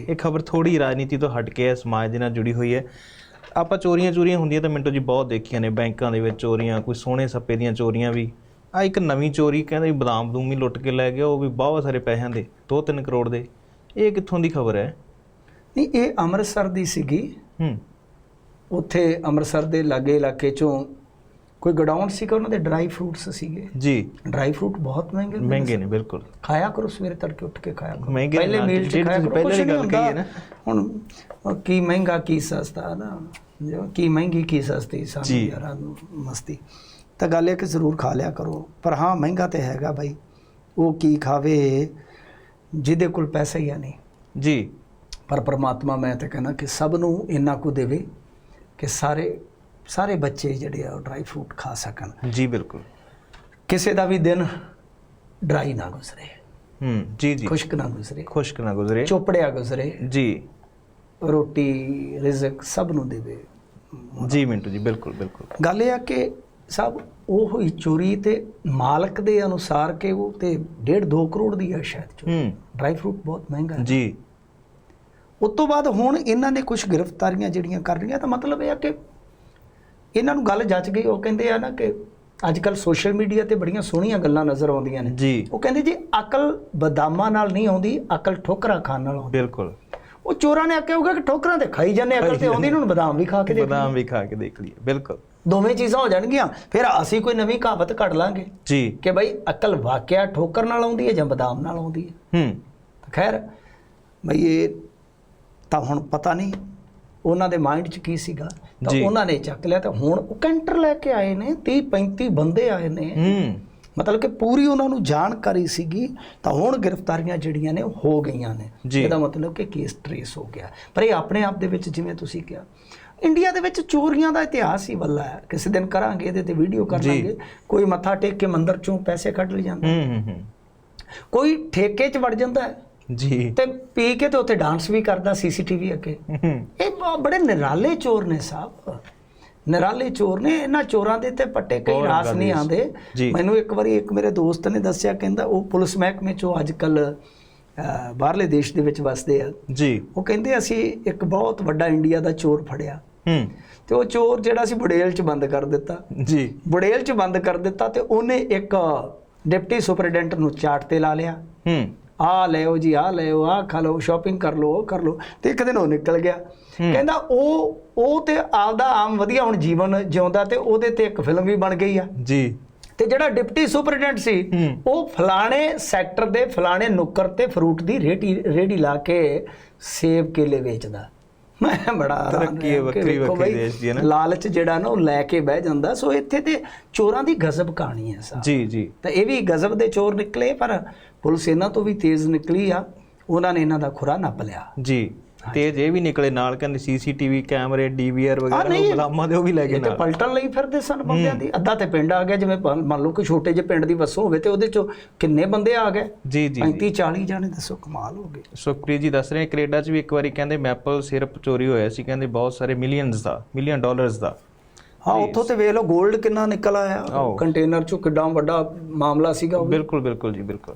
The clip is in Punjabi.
ਜੀ। ਇਹ ਖਬਰ ਥੋੜੀ ਰਾਜਨੀਤੀ ਤੋਂ ਹਟ ਕੇ ਹੈ ਸਮਾਜ ਦੇ ਨਾਲ ਜੁੜੀ ਹੋਈ ਹੈ। ਆਪਾਂ ਚੋਰੀਆਂ ਚੋਰੀਆਂ ਹੁੰਦੀਆਂ ਤਾਂ ਮਿੰਟੋ ਜੀ ਬਹੁਤ ਦੇਖੀਆਂ ਨੇ ਬੈਂਕਾਂ ਦੇ ਵਿੱਚ ਚੋਰੀਆਂ ਕੋਈ ਸੋਹਣੇ ਸੱਪੇ ਦੀਆਂ ਚੋਰੀਆਂ ਵੀ। ਆ ਇੱਕ ਨਵੀਂ ਚੋਰੀ ਕਹਿੰਦੇ ਵੀ ਬਦਾਮ ਬਦੂਮ ਲੁੱਟ ਕੇ ਲੈ ਗਿਆ ਉਹ ਵੀ ਬਹੁਤ ਸਾਰੇ ਪੈਸਿਆਂ ਦੇ 2-3 ਕਰੋੜ ਦੇ। ਇਹ ਕਿੱਥੋਂ ਦੀ ਖਬਰ ਹੈ? ਨਹੀਂ ਇਹ ਅੰਮ੍ਰਿਤਸਰ ਦੀ ਸੀਗੀ। ਹੂੰ। ਉੱਥੇ ਅੰਮ੍ਰਿਤਸਰ ਦੇ ਲਾਗੇ ਇਲਾਕੇ ਚੋਂ ਕੋਈ ਗਡਾਊਨ ਸੀਗਾ ਉਹਨਾਂ ਦੇ ਡਰਾਈ ਫਰੂਟਸ ਸੀਗੇ। ਜੀ। ਡਰਾਈ ਫਰੂਟ ਬਹੁਤ ਮਹਿੰਗੇ ਹੁੰਦੇ ਮਹਿੰਗੇ ਨੇ ਬਿਲਕੁਲ। ਖਾਇਆ ਕਰੋ ਸਵੇਰੇ ਤੜਕੇ ਉੱਠ ਕੇ ਖਾਇਆ ਕਰੋ। ਮਹਿੰਗੇ ਪਹਿਲੇ ਨਾਲ ਮੀਲ ਚ ਜਿਹੜੀ ਖਾਇਆ ਤੁਸੀਂ ਕਰੋ ਪਹਿਲਾਂ ਕੁਛ ਦੀ ਨਹੀਂ ਗੱਲ ਕਹੀ ਹੈ ਹੁੰਦਾ ਹੁਣ ਕੀ ਮਹਿੰਗਾ ਕੀ ਸਸਤਾ ਨਾ। ਜੋ ਕੀ ਮਹਿੰਗੀ ਕੀ ਸਸਤੀ ਜੀ। ਸਾਨੂੰ ਯਾਰਾਂ ਨੂੰ ਮਸਤੀ। ਤਾਂ ਗੱਲ ਇਹ ਕਿ ਜ਼ਰੂਰ ਖਾ ਲਿਆ ਕਰੋ। ਪਰ ਹਾਂ ਮਹਿੰਗਾ ਤੇ ਹੈਗਾ ਭਾਈ ਉਹ ਕੀ ਖਾਵੇ ਜਿਹਦੇ ਕੋਲ ਪੈਸਾ ਹੀ ਆ ਨਹੀਂ। ਜੀ। ਪਰ ਪ੍ਰਮਾਤਮਾ ਮੈਂ ਤਾਂ ਕਹਿੰਦਾ ਕਿ ਸਭ ਨੂੰ ਇੰਨਾ ਕੁ ਦੇਵੇ ਕਿ ਸਾਰੇ ਸਾਰੇ ਬੱਚੇ ਜਿਹੜੇ ਆ ਉਹ ਡਰਾਈ ਫਰੂਟ ਖਾ ਸਕਣ। ਜੀ ਬਿਲਕੁਲ। ਕਿਸੇ ਦਾ ਵੀ ਦਿਨ ਡਰਾਈ ਨਾ ਗੁਜ਼ਰੇ। ਹੂੰ ਜੀ ਜੀ। ਖੁਸ਼ਕ ਨਾ ਗੁਜ਼ਰੇ। ਖੁਸ਼ਕ ਨਾ ਗੁਜ਼ਰੇ। ਚੋਪੜਿਆ ਗੁਜ਼ਰੇ। ਜੀ। ਰੋਟੀ ਰਿਜ਼ਕ ਸਭ ਨੂੰ ਦੇਵੇ। ਜੀ ਮਿੰਟੂ ਜੀ ਬਿਲਕੁਲ ਬਿਲਕੁਲ। ਗੱਲ ਇਹ ਆ ਕਿ ਸਭ ਉਹ ਹੋਈ ਚੋਰੀ ਤੇ ਮਾਲਕ ਦੇ ਅਨੁਸਾਰ ਕਿ ਉਹ ਤੇ 1.5 2 ਕਰੋੜ ਦੀ ਹੈ ਸ਼ਾਇਦ ਚੋਰੀ। ਹੂੰ। ਡਰਾਈ ਫਰੂਟ ਬਹੁਤ ਮਹਿੰਗਾ ਹੈ। ਜੀ। ਉਸ ਤੋਂ ਬਾਅਦ ਹੁਣ ਇਹਨਾਂ ਨੇ ਕੁਝ ਗ੍ਰਿਫਤਾਰੀਆਂ ਜਿਹੜੀਆਂ ਕਰ ਰਹੀਆਂ ਤਾਂ ਮਤਲਬ ਇਹ ਆ ਕਿ ਇਹਨਾਂ ਨੂੰ ਗੱਲ ਜੱਜ ਗਈ ਉਹ ਕਹਿੰਦੇ ਆ ਨਾ ਕਿ ਅੱਜ ਕੱਲ ਸੋਸ਼ਲ ਮੀਡੀਆ ਤੇ ਬੜੀਆਂ ਸੋਹਣੀਆਂ ਗੱਲਾਂ ਨਜ਼ਰ ਆਉਂਦੀਆਂ ਨੇ। ਜੀ। ਉਹ ਕਹਿੰਦੇ ਜੀ ਅਕਲ ਬਦਾਮਾਂ ਨਾਲ ਨਹੀਂ ਆਉਂਦੀ ਅਕਲ ਠੋਕਰਾਂ ਖਾਣ ਨਾਲ ਆਉਂਦੀ। ਬਿਲਕੁਲ। ਉਹ ਚੋਰਾਂ ਨੇ ਆਖਿਆ ਹੋਊਗਾ ਕਿ ਠੋਕਰਾਂ ਤੇ ਖਾਈ ਜਾਂਦੇ ਅਕਲ ਤੇ ਆਉਂਦੀ ਇਹਨਾਂ ਨੂੰ ਬਦਾਮ ਵੀ ਖਾ ਕੇ ਦੇਖ ਬਦਾਮ ਵੀ ਖਾ ਕੇ ਦੇਖ ਲਈਏ ਬਿਲਕੁਲ। ਦੋਵੇਂ ਚੀਜ਼ਾਂ ਹੋ ਜਾਣਗੀਆਂ ਫਿਰ ਅਸੀਂ ਕੋਈ ਨਵੀਂ ਕਹਾਵਤ ਕੱਢ ਲਾਂਗੇ ਜੀ। ਕਿ ਬਈ ਅਕਲ ਵਾਕਿਆ ਠੋਕਰ ਨਾਲ ਆਉਂਦੀ ਹੈ ਜਾਂ ਬਦਾਮ ਨਾਲ ਆਉਂਦੀ ਹੈ। ਹੂੰ। ਖੈਰ ਬਈ ਇਹ ਤਾਂ ਹੁਣ ਪਤਾ ਨਹੀਂ ਉਹਨਾਂ ਦੇ ਮਾਈਂਡ 'ਚ ਕੀ ਸੀਗਾ? ਤਾਂ। ਉਹਨਾਂ ਨੇ ਚੱਕ ਲਿਆ ਤਾਂ ਹੁਣ ਉਹ ਕੈਂਟਰ ਲੈ ਕੇ ਆਏ ਨੇ 30 35 ਬੰਦੇ ਆਏ ਨੇ। ਮਤਲਬ ਕਿ ਪੂਰੀ ਉਹਨਾਂ ਨੂੰ ਜਾਣਕਾਰੀ ਸੀਗੀ ਤਾਂ ਹੁਣ ਗ੍ਰਿਫਤਾਰੀਆਂ ਜਿਹੜੀਆਂ ਨੇ ਹੋ ਗਈਆਂ ਨੇ। ਇਹਦਾ ਮਤਲਬ ਕਿ ਕੇਸ ਟਰੇਸ ਹੋ ਗਿਆ। ਪਰ ਇਹ ਆਪਣੇ ਆਪ ਦੇ ਵਿੱਚ ਜਿਵੇਂ ਤੁਸੀਂ ਕਿਹਾ ਇੰਡੀਆ ਦੇ ਵਿੱਚ ਚੋਰੀਆਂ ਦਾ ਇਤਿਹਾਸ ਹੀ ਵੱਲਾ ਹੈ। ਕਿਸੇ ਦਿਨ ਕਰਾਂਗੇ ਇਹਦੇ ਤੇ ਵੀਡੀਓ ਕਰ। ਲਾਂਗੇ। ਕੋਈ ਮੱਥਾ ਟੇਕ ਕੇ ਮੰਦਰ ਚੋਂ ਪੈਸੇ ਕੱਢ ਲਈ ਜਾਂਦਾ। ਕੋਈ ਠੇਕੇ 'ਚ ਵੜ ਜਾਂਦਾ ਹੈ। ਜੀ। ਤੇ ਪੀ ਕੇ ਤੇ ਉੱਥੇ ਡਾਂਸ ਵੀ ਕਰਦਾ ਸੀਸੀਟੀਵੀ ਅੱਗੇ। ਇਹ ਬੜੇ ਨਿਰਾਲੇ ਚੋਰ ਨੇ ਸਾਹਿਬ ਨਿਰਾਲੇ ਚੋਰ ਨੇ ਇਹਨਾਂ ਚੋਰਾਂ ਦੇ ਤੇ ਪੱਟੇ ਕਈ ਰਾਸ ਨਹੀਂ ਜੀ। ਮੈਨੂੰ ਇੱਕ ਵਾਰੀ ਇੱਕ ਮੇਰੇ ਦੋਸਤ ਨੇ ਦੱਸਿਆ ਕਹਿੰਦਾ ਉਹ ਪੁਲਿਸ ਮਹਿਕਮੇ ਚੋਂ ਅੱਜ ਕੱਲ ਬਾਹਰਲੇ ਦੇਸ਼ ਦੇ ਵਿੱਚ ਵਸਦੇ ਆ। ਜੀ। ਉਹ ਕਹਿੰਦੇ ਅਸੀਂ ਇੱਕ ਬਹੁਤ ਵੱਡਾ ਇੰਡੀਆ ਦਾ ਚੋਰ ਫੜਿਆ। ਹੂੰ। ਤੇ ਉਹ ਚੋਰ ਜਿਹੜਾ ਸੀ ਬੁੜੇਲ 'ਚ ਬੰਦ ਕਰ ਦਿੱਤਾ। ਜੀ। ਬੁੜੇਲ 'ਚ ਬੰਦ ਕਰ ਦਿੱਤਾ ਤੇ ਉਹਨੇ ਇੱਕ ਡਿਪਟੀ ਸੁਪਰਡੈਂਟ ਨੂੰ ਚਾਰਟ ਤੇ ਲਾ ਲਿਆ। ਹੂੰ। ਆ ਲਿਓ ਜੀ ਆ ਲਿਓ ਆ ਖਾ ਲਓ ਸ਼ਾਪਿੰਗ ਕਰ ਲਓ ਉਹ ਕਰ ਲਓ। ਤੇ ਇੱਕ ਦਿਨ ਉਹ ਨਿਕਲ ਗਿਆ। ਕਹਿੰਦਾ ਉਹ ਉਹ ਤੇ ਆਪਦਾ ਆਮ ਵਧੀਆ ਹੁਣ ਜੀਵਨ ਜਿਉਂਦਾ ਤੇ ਉਹਦੇ ਤੇ ਇੱਕ ਫਿਲਮ ਵੀ ਬਣ ਗਈ ਆ। ਜੀ। ਤੇ ਜਿਹੜਾ ਡਿਪਟੀ ਸੁਪਰਡੈਂਟ ਸੀ। ਉਹ ਫਲਾਣੇ ਸੈਕਟਰ ਦੇ ਫਲਾਣੇ ਨੁੱਕਰ ਤੇ ਫਰੂਟ ਦੀ ਰੇਟੀ ਰੇੜੀ ਲਾ ਕੇ ਸੇਬ ਕੇਲੇ ਵੇਚਦਾ। ਮੈਂ ਬੜਾ ਤਰੱਕੀ ਹੈ ਵੱਖਰੀ ਵੇਖੋ ਵੱਖਰੀ ਦੇਸ਼ ਦੀ ਹੈ ਨਾ। ਲਾਲਚ ਜਿਹੜਾ ਨਾ ਉਹ ਲੈ ਕੇ ਬਹਿ ਜਾਂਦਾ ਸੋ ਇੱਥੇ ਤੇ ਚੋਰਾਂ ਦੀ ਗਜ਼ਬ ਕਹਾਣੀ ਹੈ ਸਾਹਿਬ ਜੀ ਜੀ। ਤਾਂ ਇਹ ਵੀ ਗਜ਼ਬ ਦੇ ਚੋਰ ਨਿਕਲੇ ਪਰ ਪੁਲਿਸ ਇਹਨਾਂ ਤੋਂ ਵੀ ਤੇਜ਼ ਨਿਕਲੀ ਆ ਉਹਨਾਂ ਨੇ ਇਹਨਾਂ ਦਾ ਖੁਰਾ ਨੱਪ ਲਿਆ। ਜੀ। ਤੇਜ ਇਹ ਵੀ ਨਿਕਲੇ ਨਾਲ ਕਹਿੰਦੇ ਸੀਸੀਟੀਵੀ ਕੈਮਰੇ ਡੀਵੀਆਰ ਵਗੈਰਾ ਉਹ ਗੁਲਾਮਾਂ ਦੇ ਉਹ ਵੀ ਲੈ ਗਏ ਇਹ ਤੇ ਨਾਲ। ਪਲਟਣ ਲਈ ਫਿਰਦੇ ਸਨ ਬੰਦਿਆਂ ਦੀ। ਅੱਧਾ ਤੇ ਪਿੰਡ ਆ ਗਿਆ ਜਿਵੇਂ ਮੰਨ ਲਓ ਕਿ ਛੋਟੇ ਜਿਹੇ ਪਿੰਡ ਦੀ ਵਸੋਂ ਹੋਵੇ ਤੇ ਉਹਦੇ ਚੋਂ ਕਿੰਨੇ ਬੰਦੇ ਆ ਗਏ? ਜੀ ਜੀ 35 40 ਜਾਣੇ ਦੱਸੋ ਕਮਾਲ ਹੋ ਗਏ। ਸੁਖਪ੍ਰੀਤ ਜੀ ਦੱਸ ਰਹੇ ਨੇ ਕੈਨੇਡਾ 'ਚ ਵੀ ਇੱਕ ਵਾਰੀ ਕਹਿੰਦੇ ਮੈਪਲ ਸਿਰਪ ਚੋਰੀ ਹੋਇਆ ਸੀ ਕਹਿੰਦੇ ਬਹੁਤ ਸਾਰੇ ਮਿਲੀਅਨਸ ਦਾ ਮਿਲੀਅਨ ਡਾਲਰਸ ਦਾ। ਹਾਂ ਉੱਥੋਂ ਤੇ ਵੇਖ ਲਓ 골ਡ ਕਿੰਨਾ ਨਿਕਲ ਆਇਆ। ਕੰਟੇਨਰ ਚੋਂ ਕਿੱਡਾ ਵੱਡਾ ਮਾਮਲਾ ਸੀਗਾ ਬਿਲਕੁਲ ਬਿਲਕੁਲ ਜੀ ਬਿਲਕੁਲ।